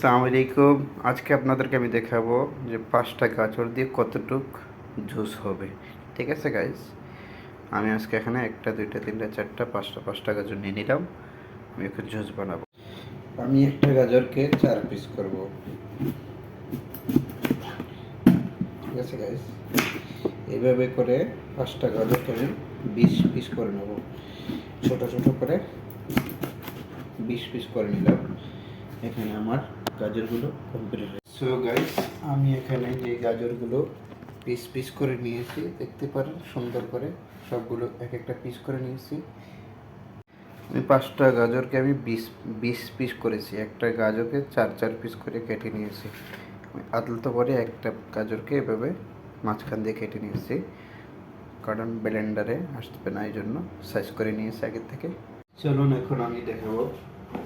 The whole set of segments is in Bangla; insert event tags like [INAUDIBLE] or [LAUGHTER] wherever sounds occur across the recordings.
সালাম আলাইকুম। আজকে আপনাদেরকে আমি দেখাবো যে পাঁচটা গাজর দিয়ে কতটুক জুস হবে। ঠিক আছে গাইজ আমি আজকে এখানে একটা, দুইটা, তিনটা, চারটা, পাঁচটা পাঁচটা গাজর নিয়ে নিলাম। আমি এখন জুস বানাবো। আমি একটা গাজরকে চার পিস করব। ঠিক আছে গাইজ এইভাবে করে পাঁচটা গাজরকে আমি বিশ পিস করে নেব। ছোট ছোট করে বিশ পিস করে নিলাম। এখানে আমার গাজরগুলো কমপ্লিট সো গাইস আমি এখানে যে গাজরগুলো পিস পিস করে নিয়েছি, দেখতে পারেন, সুন্দর করে সবগুলো এক একটা পিস করে নিয়েছি। আমি পাঁচটা গাজরকে আমি বিশ বিশ পিস করেছি। একটা গাজরকে চার চার পিস করে কেটে নিয়েছি। আদলতে পরে একটা গাজরকে এভাবে মাঝখান দিয়ে কেটে নিয়েছি। কারণ ব্লেন্ডারে আসবে না এই জন্য সাইজ করে নিয়েছি আগের থেকে। চলুন এখন আমি দেখাবো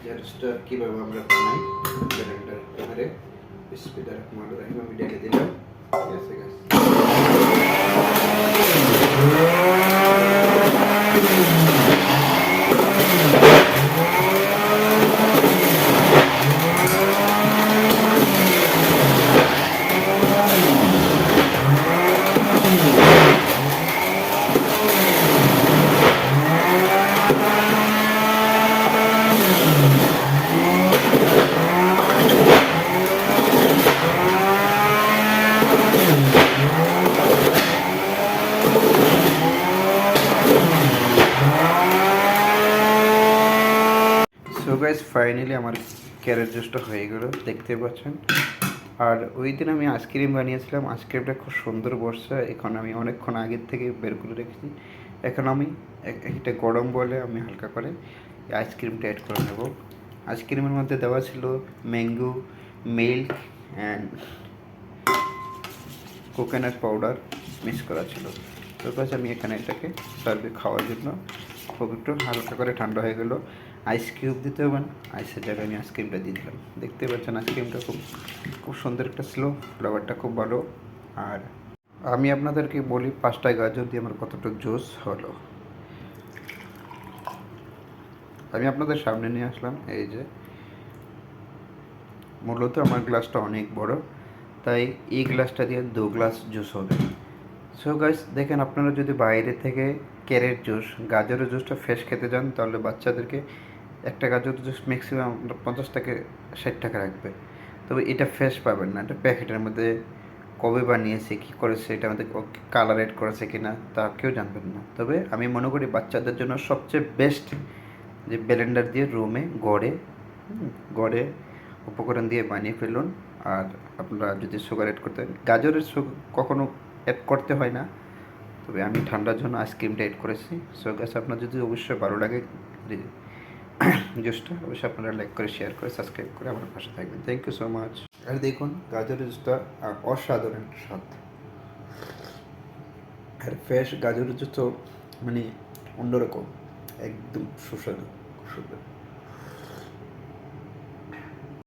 জারসটা কীভাবে আমরা বানাই ব্লেন্ডার এবারে বিসমিল্লাহির রহমানির রহিম আমি ঢেলে দিলাম ঠিক আছে guys? সো গাইস ফাইনালি আমার ক্যারেট জুসটা হয়ে গেল দেখতে পাচ্ছেন। আর ওই দিন আমি আইসক্রিম বানিয়েছিলাম আইসক্রিমটা খুব সুন্দর বসছে। এখন আমি অনেকক্ষণ আগের থেকে বের করে রেখেছি। এখন আমি একটা গরম বলে আমি হালকা করে আইসক্রিমটা অ্যাড করে নেব। আইসক্রিমের মধ্যে দেওয়া ছিল mango milk and coconut powder mix করা ছিল। তারপর আমি এখানে এটাকে সার্ভে খাওয়ার জন্য একটু হালকা করে ঠান্ডা হয়ে গেলো। আইস কিউব দিতে হবে না আইসের জায়গায় আমি আইসক্রিমটা দিয়ে দিলাম। দেখতে পাচ্ছেন আইসক্রিমটা খুব খুব সুন্দর একটা স্লো ফ্লেভারটা খুব ভালো। আর আমি আপনাদেরকে বলি, পাঁচটা গাজর দিয়ে আমার কতটুকু জুস হলো। আমি আপনাদের সামনে নিয়ে আসলাম, এই যে। মূলত আমার গ্লাসটা অনেক বড়, তাই এই গ্লাসটা দিয়ে দু গ্লাস জুস হবে। সো গাইস দেখেন আপনারা যদি বাইরে থেকে ক্যারেট জুস, গাজরের জুসটা ফ্রেশ খেতে যান, তাহলে বাচ্চাদেরকে একটা গাজর জুস ম্যাক্সিমাম পঞ্চাশ থেকে ষাট টাকা রাখবে। তবে এটা ফ্রেশ পাবেন না, এটা প্যাকেটের মধ্যে কবে বানিয়েছে, কী করেছে, এটা আমাদের কালার এড করেছে কি না তা কেউ জানবেন না। তবে আমি মনে করি বাচ্চাদের জন্য সবচেয়ে বেস্ট যে ব্লেন্ডার দিয়ে রুমে গড়ে গড়ে উপকরণ দিয়ে বানিয়ে ফেলুন। আর আপনারা যদি সুগার অ্যাড করতে গাজরের কখনো অ্যাড করতে হয় না। তবে আমি ঠান্ডার জন্য আইসক্রিমটা অ্যাড করেছি। সো গাছ আপনার যদি অবশ্যই ভালো লাগে জুসটা [COUGHS] অবশ্যই আপনারা লাইক করে শেয়ার করে সাবস্ক্রাইব করে আমার পাশে থাকবেন। থ্যাংক ইউ সো মাচ আর দেখুন, গাজরের জুসটা অসাধারণ স্বাদ। আর ফ্রেশ গাজরের জুস তো মানে অন্যরকম, একদম সুস্বাদু সুন্দর।